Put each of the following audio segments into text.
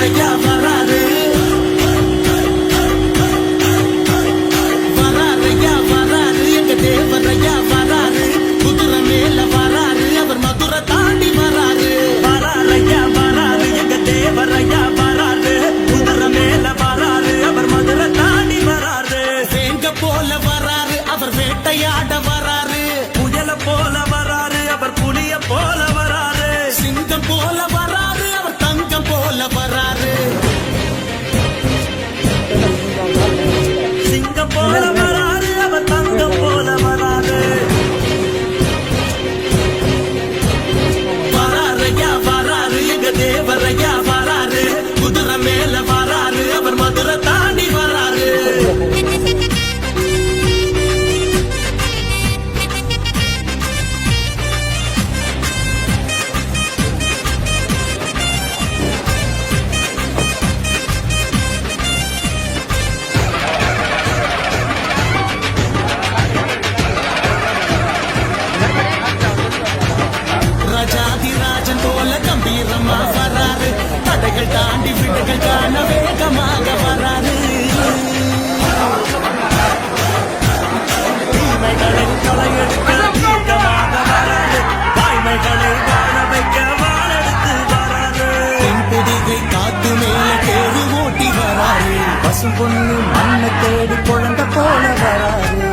me got. கண்கள் காண வேகமாக வராது. தீமைகளை களையெடுக்க தீர்க்கமாக வராது. தாய்மைகளை வாழ வைக்க வாழெடுத்து வராது. பெண்பிடிகை காத்து மேல கேடு ஓட்டி வராது. பசு பொண்ணு மண்ணை தேடி குழந்தை போல வராது.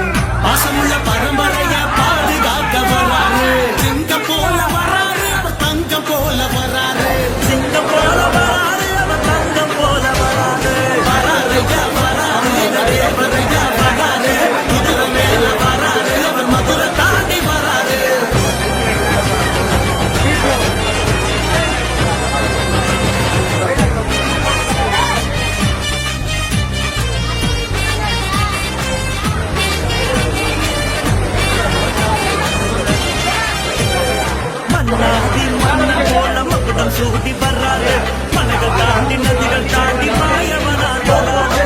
நாதி மன்ன போல மகுடம் சூடி வர்றாரு. மலைகள் தாண்டி நதிகள் தாண்டி மாயவனா தொழாது